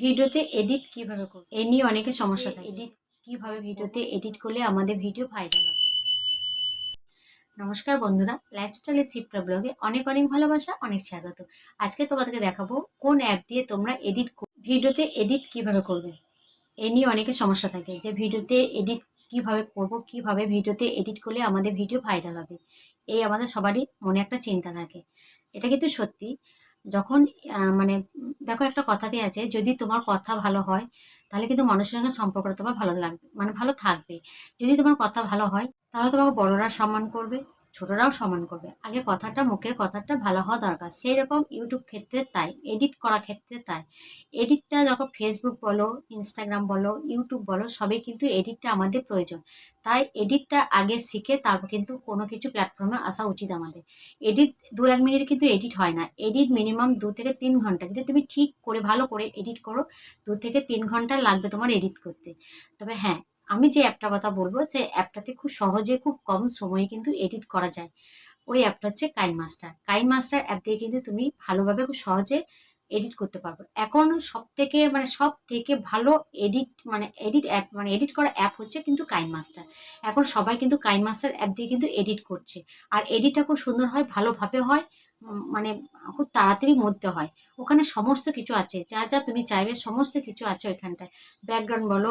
ভিডিওতে এডিট কীভাবে করব? এ নিয়ে অনেকের সমস্যা থাকে। এডিট কীভাবে ভিডিওতে এডিট করলে আমাদের ভিডিও ভাইরাল হবে? নমস্কার বন্ধুরা লাইফস্টাইলের চিপটা ব্লগে অনেক অনেক ভালোবাসা অনেক স্বাগত। আজকে তোমাদেরকে দেখাবো কোন অ্যাপ দিয়ে তোমরা এডিট ভিডিওতে এডিট কীভাবে করবে? এ নিয়ে অনেকের সমস্যা থাকে যে ভিডিওতে এডিট কীভাবে করব কীভাবে ভিডিওতে এডিট করলে আমাদের ভিডিও ভাইরাল হবে? এই আমাদের সবারই মনে একটা চিন্তা থাকে। এটা কিন্তু সত্যি। যখন মানে দেখো একটা কথাতে আছে, যদি তোমার কথা ভালো হয়, তাহলে কিন্তু মানুষের সঙ্গে সম্পর্কটা তোমার ভালো লাগবে মানে ভালো থাকবে। যদি তোমার কথা ভালো হয়, তাহলে তোমাকে বড়রা সম্মান করবে। ছোটরাও সম্মান করবে। আগে কথাটা, মুখের কথাটা ভালো হওয়া দরকার। সেই রকম ইউটিউব ক্ষেত্রে তাই এডিট করা ক্ষেত্রে তাই। এডিটটা দেখো ফেসবুক বলো ইনস্টাগ্রাম বলো ইউটিউব বলো, সবই কিন্তু এডিটটা আমাদের প্রয়োজন। তাই এডিটটা আগে শিখে তারপর কিন্তু কোনো কিছু প্ল্যাটফর্মে আসা উচিত আমাদের। এডিট দু এক মিনিট কিন্তু এডিট হয় না। এডিট মিনিমাম দু থেকে তিন ঘণ্টা। যদি তুমি ঠিক করে, ভালো করে এডিট করো, দু থেকে তিন ঘণ্টা লাগবে তোমার এডিট করতে। তবে হ্যাঁ আমি যে অ্যাপটা কথা বলব সেই অ্যাপটাতে খুব সহজে খুব কম সময়ে কিন্তু এডিট করা যায়। ওই অ্যাপটা হচ্ছে কাইন মাস্টার কাইন মাস্টার অ্যাপ দিয়ে কিন্তু তুমি ভালোভাবে খুব সহজে এডিট করতে পারবে। এখন সব থেকে মানে সব থেকে ভালো এডিট মানে এডিট অ্যাপ মানে এডিট করা অ্যাপ হচ্ছে কিন্তু কাইন মাস্টার এখন সবাই কিন্তু কাইন মাস্টার অ্যাপ দিয়ে কিন্তু এডিট করছে। আর এডিটটা খুব সুন্দর হয়, ভালোভাবে হয়। মানে খুব তাড়াতাড়ি মধ্যে হয়। ওখানে সমস্ত কিছু আছে। যা যা তুমি চাইবে সমস্ত কিছু আছে ওইখানটায়। ব্যাকগ্রাউন্ড বলো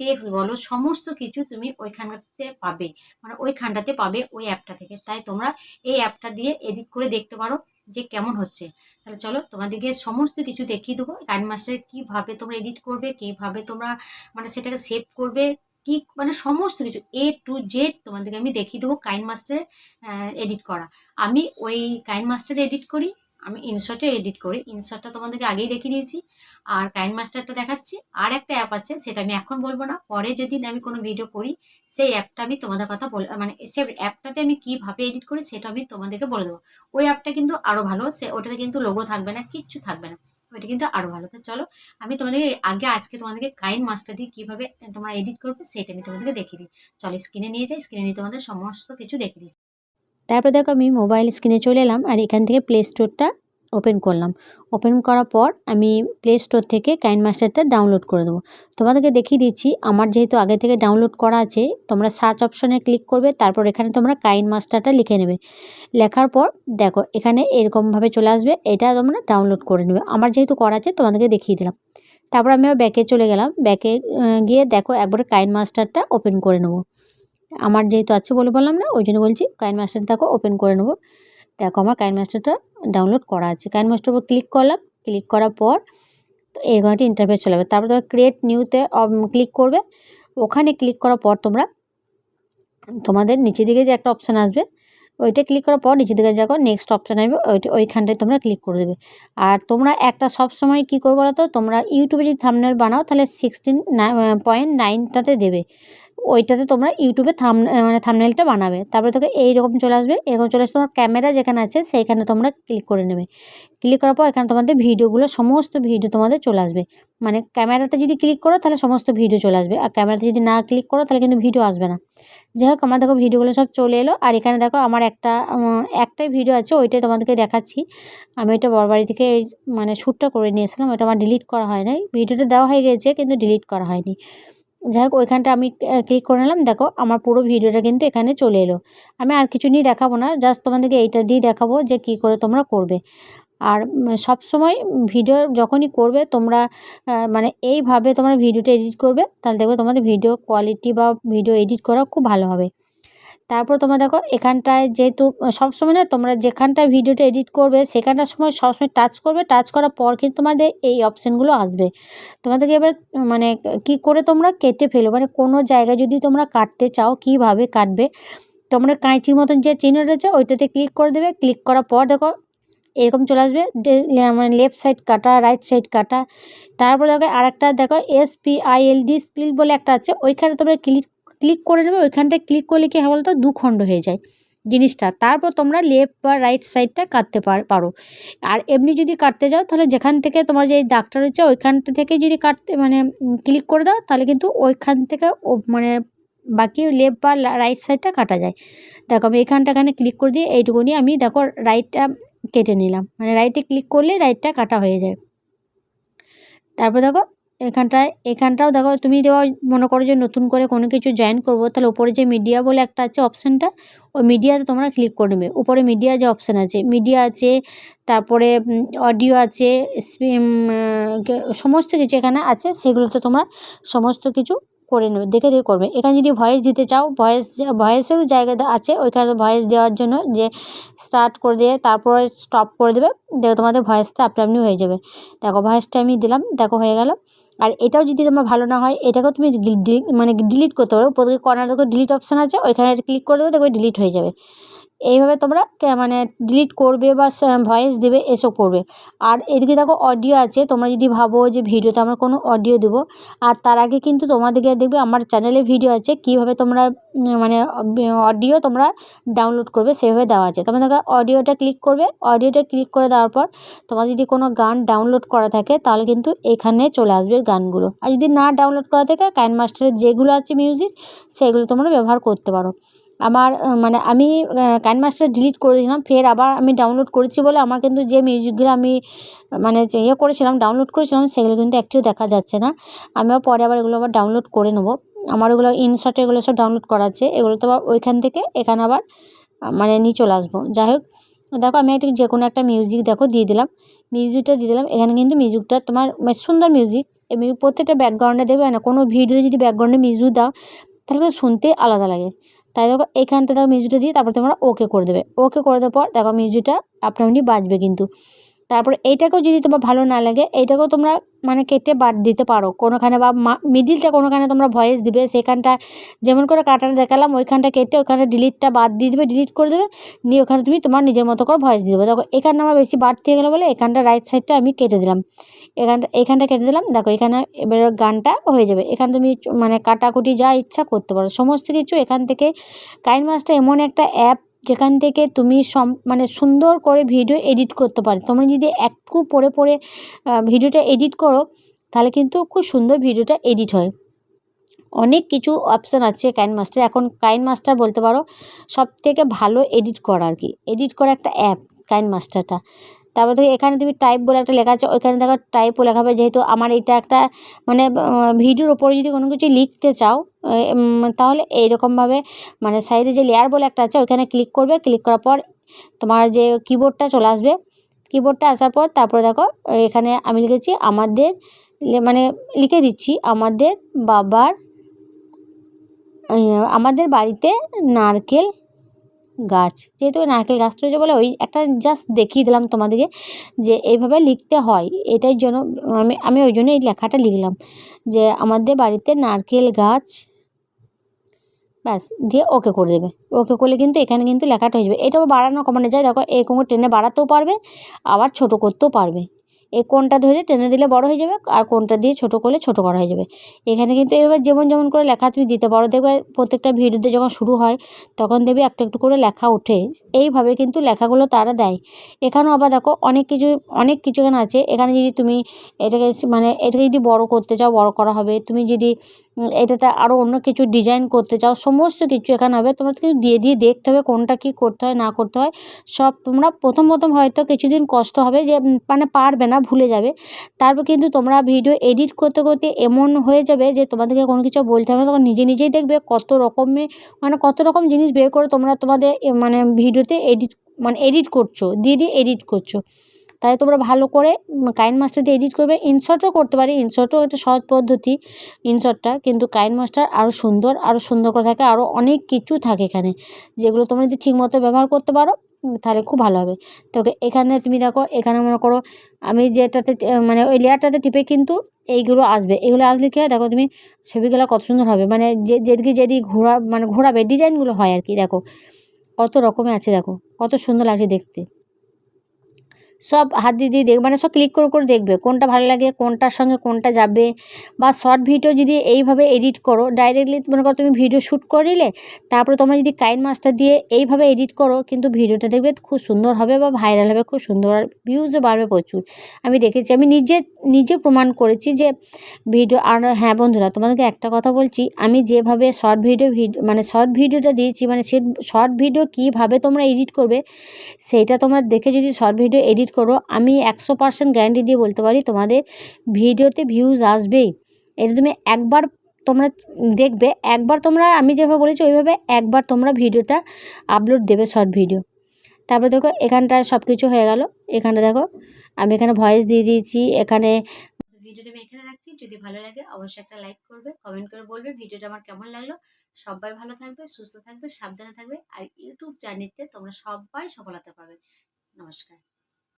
টেক্সট বলো, সমস্ত কিছু তুমি ওইখানটাতে পাবে। মানে ওইখানটাতে পাবে ওই অ্যাপটা থেকে। তাই তোমরা এই অ্যাপটা দিয়ে এডিট করে দেখতে পারো যে কেমন হচ্ছে। তাহলে চলো তোমাদেরকে সমস্ত কিছু দেখিয়ে দেবো। কাইন মাস্টারে কীভাবে তোমরা এডিট করবে, কীভাবে তোমরা মানে সেটাকে সেভ করবে কি মানে সমস্ত কিছু এ টু জেড তোমাদেরকে আমি দেখিয়ে দেবো কাইন মাস্টারে এডিট করা। আমি ওই কাইন মাস্টারে এডিট করি, আমি ইনশটে এডিট করি। ইনশটটা তোমাদেরকে আগেই দেখিয়ে দিয়েছি। আর কাইন মাস্টারটা দেখাচ্ছি। আর একটা অ্যাপ আছে, সেটা আমি এখন বলব না। পরে যদি আমি কোনো ভিডিও করি, সেই অ্যাপটা আমি তোমাদের কথা বল মানে সে অ্যাপটাতে আমি কীভাবে এডিট করি, সেটা আমি তোমাদেরকে বলে দেবো। ওই অ্যাপটা কিন্তু আরও ভালো, সে, ওটাতে কিন্তু লোগো থাকবে না, কিচ্ছু থাকবে না। ওইটা কিন্তু আরও ভালো। তো চলো, আমি তোমাদেরকে আগে আজকে তোমাদেরকে কাইন মাস্টার দিয়ে কীভাবে তোমার এডিট করবে সেটা আমি তোমাদেরকে দেখিয়ে দিই। চলো স্ক্রিনে নিয়ে যাই স্ক্রিনে নিয়ে তোমাদের সমস্ত কিছু দেখিয়ে দিই। তারপর দেখো আমি মোবাইল স্ক্রিনে চলে এলাম আর এখান থেকে প্লে স্টোরটা ওপেন করলাম। ওপেন করার পর আমি প্লে স্টোর থেকে কাইন মাস্টারটা ডাউনলোড করে দেবো। তোমাদেরকে দেখিয়ে দিচ্ছি, আমার যেহেতু আগে থেকে ডাউনলোড করা আছে, তোমরা সার্চ অপশনে ক্লিক করবে, তারপর এখানে তোমরা কাইন মাস্টারটা লিখে নেবে। লেখার পর দেখো, এখানে এরকমভাবে চলে আসবে, এটা তোমরা ডাউনলোড করে নেবে। আমার যেহেতু করা আছে, তোমাদেরকে দেখিয়ে দিলাম। তারপর আমি আবার ব্যাকে চলে গেলাম। ব্যাকে গিয়ে দেখো, একবারে কাইন মাস্টারটা ওপেন করে নেব। আমার যেহেতু আছে বলে বললাম না, ওই জন্য বলছি কাইন মাস্টার দেখো ওপেন করে নেব। দেখো আমার কাইন মাস্টারটা ডাউনলোড করা আছে। কাইন মাস্টার উপর ক্লিক করলাম। ক্লিক করার পর তো এই ঘণ্টা ইন্টারফেস চলে যাবে। তারপর তোমরা ক্রিয়েট নিউতে ক্লিক করবে। ওখানে ক্লিক করার পর তোমরা, তোমাদের নিচের দিকে যে একটা অপশান আসবে, ওইটা ক্লিক করার পর নিচের দিকে যাব নেক্সট অপশান আসবে, ওইটা, ওইখানটায় তোমরা ক্লিক করে দেবে। আর তোমরা একটা সব সময় কী করব বলো তো তোমরা ইউটিউবে যদি থামনেল বানাও, তাহলে সিক্সটিন পয়েন্ট নাইনটাতে দেবে। ওইটাতে তোমরা ইউটিউবে থাম মানে থামনেলটা বানাবে। তারপরে তোকে এইরকম চলে আসবে। এরকম চলে আসবে তোমার ক্যামেরা যেখানে আছে, সেইখানে তোমরা ক্লিক করে নেবে। ক্লিক করার পর এখানে তোমাদের ভিডিওগুলো, সমস্ত ভিডিও তোমাদের চলে আসবে। মানে ক্যামেরাতে যদি ক্লিক করো, তাহলে সমস্ত ভিডিও চলে আসবে। আর ক্যামেরাতে যদি না ক্লিক করো, তাহলে কিন্তু ভিডিও আসবে না। যাই হোক, আমার দেখো ভিডিওগুলো সব চলে এলো। আর এখানে দেখো আমার একটা একটাই ভিডিও আছে, ওইটাই তোমাদেরকে দেখাচ্ছি। আমি ওইটা বড়বাড়ি থেকে এই মানে শ্যুটটা করে নিয়ে এসেছিলাম। ওটা আমার ডিলিট করা হয় নাই। ভিডিওটা দেওয়া হয়ে গেছে, কিন্তু ডিলিট করা হয়নি। যাই হোক ওইখানটা আমি ক্লিক করে নিলাম। দেখো, আমার পুরো ভিডিওটা কিন্তু এখানে চলে এলো। আমি আর কিছু নিয়ে দেখাবো না জাস্ট তোমাদেরকে এইটা দিয়ে দেখাবো যে কি করে তোমরা করবে। আর সব সময় ভিডিও যখনই করবে, তোমরা মানে এইভাবে তোমরা ভিডিওটা এডিট করবে, তাহলে দেখবে তোমাদের ভিডিও কোয়ালিটি বা ভিডিও এডিট করা খুব ভালো হবে। তারপর তোমরা দেখো, এখানটায় যেহেতু সবসময় না তোমরা যেখানটায় ভিডিওটা এডিট করবে, সেখানটার সময় সবসময় টাচ করবে টাচ করার পর কিন্তু তোমাদের এই অপশানগুলো আসবে। তোমাদেরকে এবার মানে কি করে তোমরা কেটে ফেলো? মানে কোনো জায়গায় যদি তোমরা কাটতে চাও, কীভাবে কাটবে? তোমরা কাঁচির মতন যে চিহ্নটা আছে ওইটাতে ক্লিক করে দেবে। ক্লিক করার পর দেখো, এরকম চলে আসবে। মানে লেফট সাইড কাটা রাইট সাইড কাটা। তারপর দেখো, আরেকটা দেখো S P I L D spill বলে একটা আছে। ওইখানে তোমরা ক্লিক ক্লিক করে নেবে, ওইখানটায় ক্লিক করলে কি হয় বলতো? দু খণ্ড হয়ে যায় জিনিসটা। তারপর তোমরা লেফট বা রাইট সাইডটা কাটতে পার- আর এমনি যদি কাটতে যাও, তাহলে যেখান থেকে তোমার যে দাগটা রয়েছে ওইখানটা থেকে যদি কাটতে মানে ক্লিক করে দাও, তাহলে কিন্তু ওইখান থেকে মানে বাকি লেফট বা রাইট সাইডটা কাটা যায়। দেখো, আমি এখানটা এখানে ক্লিক করে দিয়ে এইটুকুনি আমি দেখো রাইটটা কেটে নিলাম। মানে রাইটে ক্লিক করলে রাইটটা কাটা হয়ে যায়। তারপর দেখো এখানটায়, এখানটাও দেখো, তুমি দেওয়া মনে করো যে নতুন করে কোনো কিছু জয়েন করব, তাহলে উপরে যে মিডিয়া বলে একটা আছে অপশানটা ওই মিডিয়াতে তোমরা ক্লিক করে নেবে। উপরে মিডিয়া যে অপশান আছে মিডিয়া আছে, তারপরে অডিও আছে সমস্ত কিছু এখানে আছে, সেগুলোতে তোমরা সমস্ত কিছু করে নেবে, দেখে দেখে করবে। এখানে যদি ভয়েস দিতে চাও ভয়েস ভয়েসেরও জায়গা আছে, ওইখানে ভয়েস দেওয়ার জন্য যে স্টার্ট করে দিয়ে তারপরে স্টপ করে দেবে, দেখো তোমাদের ভয়েসটা আপনি আপনি হয়ে যাবে। দেখো ভয়েসটা আমি দিলাম, দেখো হয়ে গেল। আর এটাও যদি তোমার ভালো না হয়, এটাকেও তুমি মানে ডিলিট করতে পারো। প্রত্যেক কর্নার দেখো ডিলিট অপশান আছে, ওইখানে ক্লিক করে দেবে, দেখবে ডিলিট হয়ে যাবে। এইভাবে তোমরা মানে ডিলিট করবে বা ভয়েস দেবে, এসব করবে। আর এদিকে দেখো অডিও আছে, তোমরা যদি ভাবো যে ভিডিওতে আমরা কোনো অডিও দেবো, আর তার আগে কিন্তু তোমাদেরকে দেখবে আমার চ্যানেলে ভিডিও আছে, কীভাবে তোমরা মানে অডিও তোমরা ডাউনলোড করবে, সেভাবে দেওয়া আছে। তোমরা দেখো অডিওটা ক্লিক করবে অডিওটা ক্লিক করে দেওয়ার পর তোমার যদি কোনো গান ডাউনলোড করা থাকে, তাহলে কিন্তু এখানে চলে আসবে গানগুলো। আর যদি না ডাউনলোড করা থাকে কাইন মাস্টারের যেগুলো আছে মিউজিক সেগুলো তোমরা ব্যবহার করতে পারো। আমার মানে আমি কাইন মাস্টার ডিলিট করে দিয়েছিলাম, ফের আবার আমি ডাউনলোড করেছি বলে আমার কিন্তু যে মিউজিকগুলো আমি মানে ইয়ে করেছিলাম ডাউনলোড করেছিলাম, সেগুলো কিন্তু একটিও দেখা যাচ্ছে না। আমিও পরে আবার এগুলো আবার ডাউনলোড করে নেব। আমার ওগুলো ইনশট এগুলো সব ডাউনলোড করা আছে। এগুলো তো আবার ওইখান থেকে, এখানে আবার মানে নিয়ে চলে আসব। যাই হোক, দেখো আমি একটা যে কোনো একটা মিউজিক দেখো দিয়ে দিলাম। মিউজিকটা দিয়ে দিলাম। এখানে কিন্তু মিউজিকটা তোমার মানে সুন্দর মিউজিক প্রত্যেকটা ব্যাকগ্রাউন্ডে দেবে না, কোনো ভিডিও যদি ব্যাকগ্রাউন্ডে মিউজিক দাও, তাহলে শুনতে আলাদা লাগে। তাই দেখো, এখানটা দেখো মিউজিকটা দিয়ে তারপর তোমরা ওকে করে দেবে। ওকে করে দেওয়ার পর দেখো মিউজিকটা আপনার আপনি বাজবে কিন্তু। তারপর এইটাকেও যদি তোমার ভালো না লাগে, এইটাকেও তোমরা মানে কেটে বাদ দিতে পারো। কোনোখানে বা মিডিলটা কোনোখানে তোমরা ভয়েস দিবে, সেখানটা যেমন করে কাটাটা দেখালাম, ওইখানটা কেটে ওখানে ডিলিটটা বাদ দিয়ে দেবে ডিলিট করে দেবে, নিয়ে ওখানে তুমি তোমার নিজের মতো করে ভয়েস দিয়ে দেবে। দেখো এখানটা আমার বেশি বাড়তি হয়ে গেলো বলে এখানটা রাইট সাইডটা আমি কেটে দিলাম। এখানটা এখানটা কেটে দিলাম, দেখো এখানে এবার গানটা হয়ে যাবে। এখানে তুমি মানে কাটাকুটি যা ইচ্ছা করতে পারো। সমস্ত কিছু এখান থেকে কাইন মাস্টার এমন একটা অ্যাপ যেখান থেকে তুমি সম মানে সুন্দর করে ভিডিও এডিট করতে পারো। তোমরা যদি একটু পরে পরে ভিডিওটা এডিট করো, তাহলে কিন্তু খুব সুন্দর ভিডিওটা এডিট হয়। অনেক কিছু অপশান আছে কাইন মাস্টার এখন কাইন মাস্টার বলতে পারো সব থেকে ভালো এডিট করা আর কি। এডিট করা একটা অ্যাপ কাইন মাস্টারটা তারপর থেকে এখানে তুমি টাইপ বলে একটা লেখা আছে, ওইখানে দেখো টাইপও লেখা হবে। যেহেতু আমার এটা একটা মানে ভিডিওর ওপরে যদি কোনো কিছু লিখতে চাও তাহলে এইরকমভাবে মানে সাইডে যে লেয়ার বলে একটা আছে, ওইখানে ক্লিক করবে। ক্লিক করার পর তোমার যে কিবোর্ডটা চলে আসবে। কিবোর্ডটা আসার পর তারপরে দেখো, এখানে আমি লিখেছি, আমাদের মানে লিখে দিচ্ছি, আমাদের বাবার আমাদের বাড়িতে নারকেল গাছ। যেহেতু নারকেল গাছ রয়েছে বলে ওই একটা জাস্ট দেখিয়ে দিলাম তোমাদেরকে যে এইভাবে লিখতে হয়। এটাই জন্য আমি আমি ওই জন্য এই লেখাটা লিখলাম যে, আমাদের বাড়িতে নারকেল গাছ ব্যাস, দিয়ে ওকে করে দেবে। ওকে করলে কিন্তু এখানে কিন্তু লেখাটা হয়ে যাবে। এটাও বাড়ানো কমানো যায়। দেখো, এরকম টেনে বাড়াতেও পারবে, আবার ছোট করতেও পারবে। এই কোনটা ধরে টেনে দিলে বড় হয়ে যাবে আর কোনটা দিয়ে ছোট করলে ছোট করা হয়ে যাবে। এখানে কিন্তু এবার যেমন যেমন করে লেখা তুমি দিতে পারো। দেখবে প্রত্যেকটা ভিডিওতে যখন শুরু হয়, তখন দেখবে একটু একটু করে লেখা ওঠে। এইভাবে কিন্তু লেখাগুলো তারা দেয়। এখানেও আবার দেখো অনেক কিছু অনেক কিছু এখানে আছে। এখানে যদি তুমি এটাকে মানে এটাকে যদি বড় করতে চাও, বড় করা হবে। তুমি যদি এটাতে আরও অন্য কিছু ডিজাইন করতে চাও, সমস্ত কিছু এখানে হবে। তোমার কিন্তু দিয়ে দিয়ে দেখতে হবে কোনটা কি করতে হয়, না করতে হয়। সব তোমরা প্রথম প্রথম হয়তো কিছুদিন কষ্ট হবে যে মানে পারবে না ভুলে যাবে। তারপর কিন্তু তোমরা ভিডিও এডিট করতে করতে এমন হয়ে যাবে যে তোমাদেরকে কোনো কিছু বলতে হবে না। তখন নিজে নিজেই দেখবে কত রকমের মানে কত রকম জিনিস বের করে তোমরা তোমাদের মানে ভিডিওতে এডিট মানে এডিট করছ, দিয়ে দিয়ে এডিট করছ। তাই তোমরা ভালো করে কাইন মাস্টার দিয়ে এডিট করবে। ইনশটও করতে পারি। ইনশটও একটা সহজ পদ্ধতি। ইনশটটা কিন্তু কাইন মাস্টার আরও সুন্দর আরও সুন্দর করে থাকে আরও অনেক কিছু থাকে এখানে, যেগুলো তোমরা যদি ঠিকমতো ব্যবহার করতে পারো। তাহলে খুব ভালো হবে। তো এখানে তুমি দেখো, এখানে মনে করো আমি যেটাতে মানে ওই লেয়ারটাতে টিপে কিন্তু এইগুলো আসবে। এগুলো আসলে কী হয় দেখো তুমি ছবিগুলো কত সুন্দর হবে। মানে যে, যেদিকে যেদিকে ঘোরা মানে ঘোরাবে ডিজাইনগুলো হয় আর কি দেখো। কত রকমের আছে দেখো, কত সুন্দর লাগছে দেখতে। সব হাত দিয়ে দিয়ে দেখ মানে সব ক্লিক করে করে দেখবে কোনটা ভালো লাগে, কোনটার সঙ্গে কোনটা যাবে। বা শর্ট ভিডিও যদি এইভাবে এডিট করো ডাইরেক্টলি মনে করো তুমি ভিডিও শ্যুট করে নিলে, তারপরে তোমরা যদি কাইন মাস্টার দিয়ে এইভাবে এডিট করো, কিন্তু ভিডিওটা দেখবে খুব সুন্দর হবে বা ভাইরাল হবে, খুব সুন্দর আর ভিউজও বাড়বে প্রচুর। আমি দেখেছি, আমি নিজে নিজে প্রমাণ করেছি যে ভিডিও আর হ্যাঁ বন্ধুরা, তোমাদেরকে একটা কথা বলছি, আমি যেভাবে শর্ট ভিডিও মানে শর্ট ভিডিওটা দিয়েছি মানে সে শর্ট ভিডিও কীভাবে তোমরা এডিট করবে সেইটা তোমরা দেখে যদি শর্ট ভিডিও এডিট এডিট করো। আমি একশো পার্সেন্ট গ্যারান্টি দিয়ে বলতে পারি, তোমাদের ভিডিওতে ভিউজ আসবেই। এটা তুমি একবার তোমরা দেখবে, একবার তোমরা, আমি যেভাবে বলেছি ওইভাবে একবার তোমরা ভিডিওটা আপলোড দেবে শর্ট ভিডিও তারপরে দেখো, এখানটায় সব কিছু হয়ে গেল। এখানে দেখো, আমি এখানে ভয়েস দিয়ে দিয়েছি, এখানে ভিডিওটা আমি এখানে রাখছি, যদি ভালো লাগে অবশ্যই একটা লাইক করবে কমেন্ট করে বলবে ভিডিওটা আমার কেমন লাগল। সবাই ভালো থাকবে, সুস্থ থাকবে, সাবধানে থাকবে, আর ইউটিউব জার্নিতে তোমরা সবাই সফলতা পাবে। নমস্কার।